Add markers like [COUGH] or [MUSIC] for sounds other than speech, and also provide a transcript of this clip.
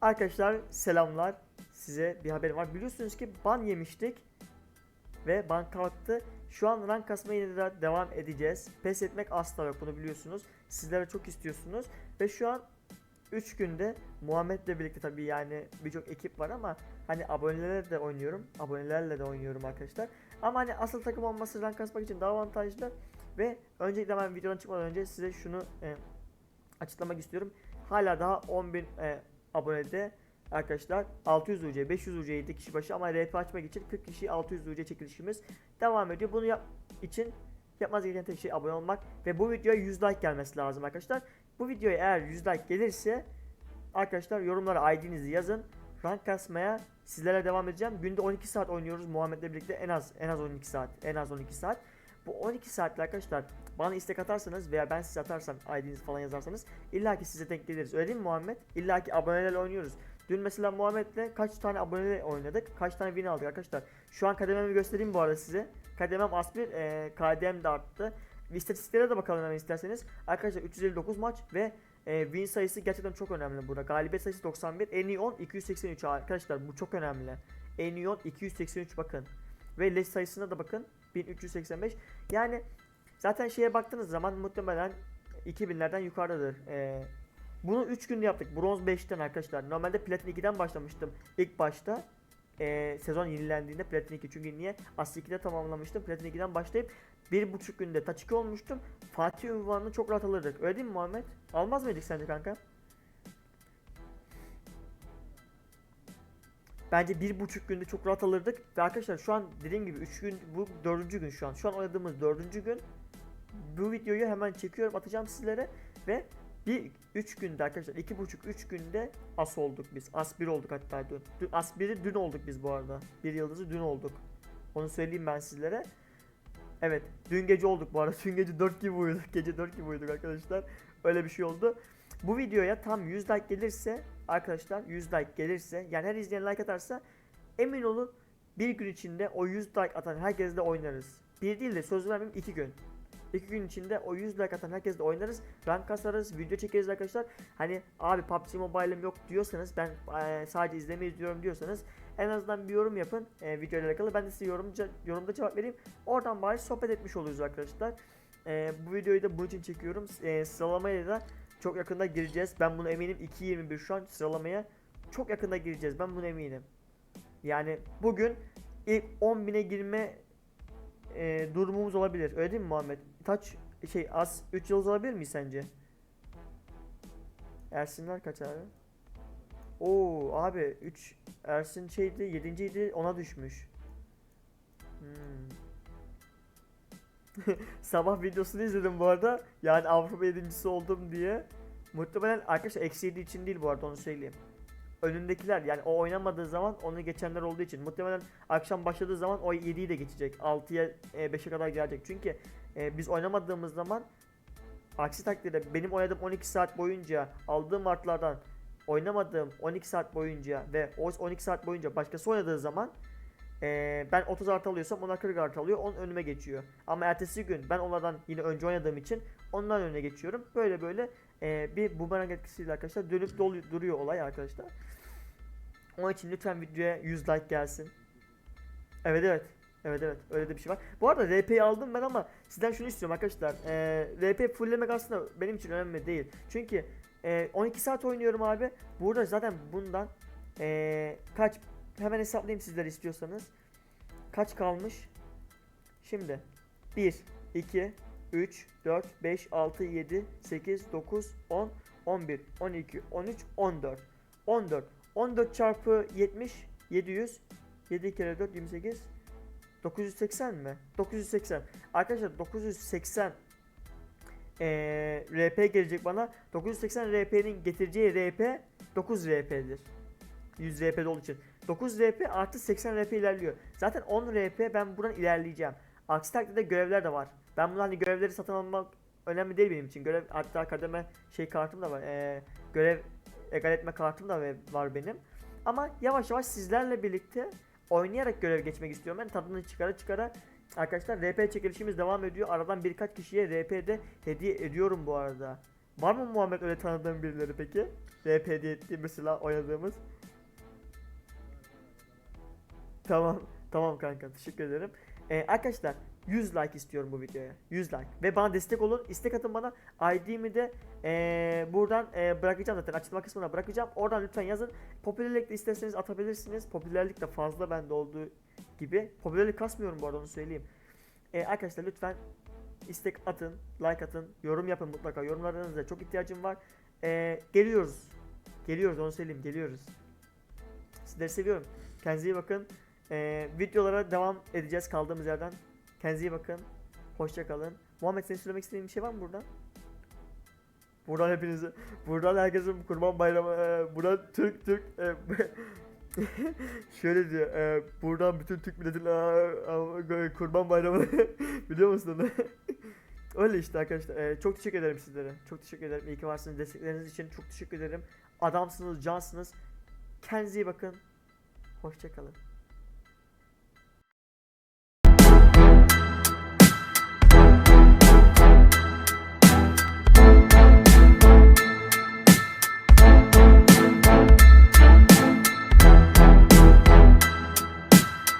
Arkadaşlar selamlar. Size bir haberim var. Biliyorsunuz ki ban yemiştik. Ve ban kalktı. Şu an rank kasmaya yine de devam edeceğiz. Pes etmek asla yok bunu biliyorsunuz. Sizlere çok istiyorsunuz. Ve şu an 3 günde Muhammed'le birlikte tabii yani birçok ekip var ama hani abonelerle de oynuyorum. Abonelerle de oynuyorum arkadaşlar. Ama hani asıl takım olması rank kasmak için daha avantajlı. Ve öncelikle ben videodan çıkmadan önce size şunu e, açıklamak istiyorum. Hala daha 10.000 e, abonede arkadaşlar 600 UC 500 UC 7 kişi başı ama RP açmak için 40 kişi 600 UC çekilişimiz devam ediyor. Bunu yap için yapmanız gereken tek şey abone olmak ve bu videoya 100 like gelmesi lazım arkadaşlar. Bu videoya eğer 100 like gelirse arkadaşlar yorumlara ID'nizi yazın. Rank kasmaya sizlere devam edeceğim. Günde 12 saat oynuyoruz Muhammed'le birlikte en az en az 12 saat. En az 12 saat. Bu 12 saatte arkadaşlar bana istek atarsanız veya ben size atarsam ID'nizi falan yazarsanız illa ki size denk geliriz. Öyle değil mi Muhammed? İlla ki abonelerle oynuyoruz. Dün mesela Muhammed'le kaç tane aboneyle oynadık? Kaç tane win aldık arkadaşlar? Şu an kadememi göstereyim bu arada size. Kademem as1, e, KDM de arttı. İstatistiklere de bakalım hemen isterseniz. Arkadaşlar 359 maç ve e, win sayısı gerçekten çok önemli burada. Galibiyet sayısı 91, en iyi 10 283 arkadaşlar bu çok önemli. En iyi 10 283 bakın. Ve leş sayısına da bakın 1385. Yani zaten şeye baktığınız zaman muhtemelen 2000'lerden yukarıdadır. Ee, bunu 3 günde yaptık. Bronz 5'ten arkadaşlar. Normalde Platin 2'den başlamıştım ilk başta. Ee, sezon yenilendiğinde Platin 2 çünkü niye? Aslı 2'de tamamlamıştım. Platin 2'den başlayıp bir buçuk günde Taç 2 olmuştum. Fatih unvanını çok rahat alırdık. Öyle değil mi Muhammed? Almaz mıydık sence kanka? Bence bir buçuk günde çok rahat alırdık. Ve arkadaşlar şu an dediğim gibi 3 gün bu dördüncü gün şu an. Şu an oynadığımız dördüncü gün. Bu videoyu hemen çekiyorum atacağım sizlere. Ve bir 3 günde arkadaşlar iki buçuk 3 günde as olduk biz. As 1 olduk hatta dün. dün as 1'i dün olduk biz bu arada. Bir yıldızı dün olduk. Onu söyleyeyim ben sizlere. Evet dün gece olduk bu arada. [LAUGHS] Dün gece 4 gibi uyuduk. Gece 4 gibi uyuduk arkadaşlar. Öyle bir şey oldu. Bu videoya tam 100 like gelirse arkadaşlar 100 like gelirse yani her izleyen like atarsa emin olun bir gün içinde o 100 like atan herkesle oynarız. Bir değil de söz vermeyeyim 2 gün. 2 gün içinde o 100 like atan herkesle oynarız. Rank kasarız, video çekeriz arkadaşlar. Hani abi PUBG Mobile'ım yok diyorsanız ben eee, sadece izlemeyi izliyorum diyorsanız en azından bir yorum yapın eee video ile alakalı. Ben de size yorumca, yorumda cevap vereyim. Oradan bari sohbet etmiş oluruz arkadaşlar. Eee, bu videoyu da bunun için çekiyorum. Eee sıralamaya da çok yakında gireceğiz. Ben bunu eminim 2.21 şu an sıralamaya çok yakında gireceğiz. Ben buna eminim. Yani bugün ilk 10.000'e girme e, durumumuz olabilir. Öyle değil mi Muhammed? Taç şey az 3 yıldız alabilir miyiz sence? Ersinler kaç abi? Oo abi 3 Ersin şeydi 7. ona düşmüş. Hmm. [LAUGHS] Sabah videosunu izledim bu arada. Yani Avrupa yedincisi oldum diye. Muhtemelen arkadaşlar eksi 7 için değil bu arada onu söyleyeyim. Önündekiler yani o oynamadığı zaman onu geçenler olduğu için. Muhtemelen akşam başladığı zaman o 7'yi de geçecek. 6'ya e, 5'e kadar gelecek. Çünkü e, biz oynamadığımız zaman aksi takdirde benim oynadığım 12 saat boyunca aldığım artlardan oynamadığım 12 saat boyunca ve o 12 saat boyunca başkası oynadığı zaman ee, ben 30 artı alıyorsam onlar 40 artı alıyor. Onun önüme geçiyor. Ama ertesi gün ben onlardan yine önce oynadığım için ondan önüne geçiyorum. Böyle böyle e, bir bumerang etkisiyle arkadaşlar dönüp dolu, duruyor olay arkadaşlar. Onun için lütfen videoya 100 like gelsin. Evet evet. Evet evet öyle de bir şey var. Bu arada RP'yi aldım ben ama sizden şunu istiyorum arkadaşlar. Ee, RP fulllemek aslında benim için önemli değil. Çünkü e, 12 saat oynuyorum abi. Burada zaten bundan e, kaç hemen hesaplayayım sizler istiyorsanız. Kaç kalmış? Şimdi 1, 2, 3, 4, 5, 6, 7, 8, 9, 10, 11, 12, 13, 14. 14. 14 çarpı 70, 700. 7 kere 4, 28. 980 mi? 980. Arkadaşlar 980 eee RP gelecek bana. 980 RP'nin getireceği RP 9 RP'dir. 100 RP olduğu için. 9 RP artı 80 RP ilerliyor. Zaten 10 RP ben buradan ilerleyeceğim. Aksi takdirde görevler de var. Ben bunu hani görevleri satın almak önemli değil benim için. Görev hatta kademe şey kartım da var. Ee, görev egal etme kartım da var benim. Ama yavaş yavaş sizlerle birlikte oynayarak görev geçmek istiyorum. Ben tadını çıkara çıkara Arkadaşlar RP çekilişimiz devam ediyor. Aradan birkaç kişiye RP'de hediye ediyorum bu arada. Var mı Muhammed öyle tanıdığın birileri peki? RP diye ettiği mesela oynadığımız. Tamam. Tamam kanka teşekkür ederim. Ee, arkadaşlar 100 like istiyorum bu videoya. 100 like. Ve bana destek olun. İstek atın bana. ID'mi de ee, buradan ee, bırakacağım zaten. Açıklama kısmına bırakacağım. Oradan lütfen yazın. Popülerlik de isterseniz atabilirsiniz. Popülerlik de fazla bende olduğu gibi. Popülerlik kasmıyorum bu arada onu söyleyeyim. Ee, arkadaşlar lütfen istek atın, like atın, yorum yapın mutlaka. Yorumlarınıza çok ihtiyacım var. Ee, geliyoruz. Geliyoruz onu söyleyeyim. Geliyoruz. Sizleri seviyorum. Kendinize iyi bakın. Ee, videolara devam edeceğiz kaldığımız yerden. Kendinize iyi bakın. Hoşça kalın. Muhammed senin söylemek istediğin bir şey var mı buradan? Buradan hepinize, buradan herkesin kurban bayramı, e, buradan Türk Türk, e, [LAUGHS] şöyle diyor, e, buradan bütün Türk milletine e, e, kurban bayramı [LAUGHS] biliyor musun? [LAUGHS] Öyle işte arkadaşlar. E, çok teşekkür ederim sizlere. Çok teşekkür ederim. İyi ki varsınız. Destekleriniz için çok teşekkür ederim. Adamsınız, cansınız. Kendinize iyi bakın. Hoşça kalın.